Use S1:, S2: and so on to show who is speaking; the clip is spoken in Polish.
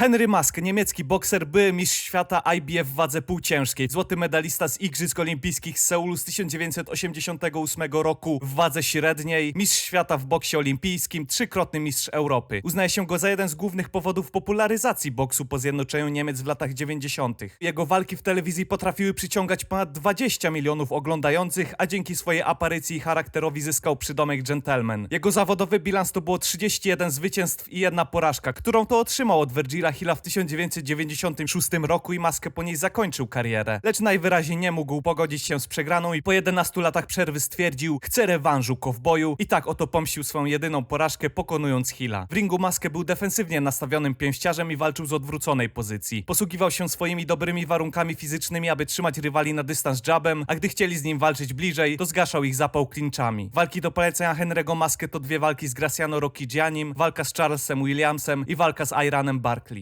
S1: Henry Mask, niemiecki bokser, były mistrz świata IBF w wadze półciężkiej, złoty medalista z Igrzysk Olimpijskich z Seulu z 1988 roku w wadze średniej, mistrz świata w boksie olimpijskim, trzykrotny mistrz Europy. Uznaje się go za jeden z głównych powodów popularyzacji boksu po zjednoczeniu Niemiec w latach 90. Jego walki w telewizji potrafiły przyciągać ponad 20 milionów oglądających, a dzięki swojej aparycji i charakterowi zyskał przydomek gentleman. Jego zawodowy bilans to było 31 zwycięstw i jedna porażka, którą to otrzymał od Virgila Hilla w 1996 roku i maskę po niej zakończył karierę. Lecz najwyraźniej nie mógł pogodzić się z przegraną i po 11 latach przerwy stwierdził, chce rewanżu kowboju i tak oto pomścił swoją jedyną porażkę pokonując Hilla. W ringu maskę był defensywnie nastawionym pięściarzem i walczył z odwróconej pozycji. Posługiwał się swoimi dobrymi warunkami fizycznymi, aby trzymać rywali na dystans jabem, a gdy chcieli z nim walczyć bliżej, to zgaszał ich zapał clinchami. Walki do polecenia Henry'ego Maskę to dwie walki z Graciano Rocchigianim, walka z Charlesem Williamsem i walka z Iranem Barkley.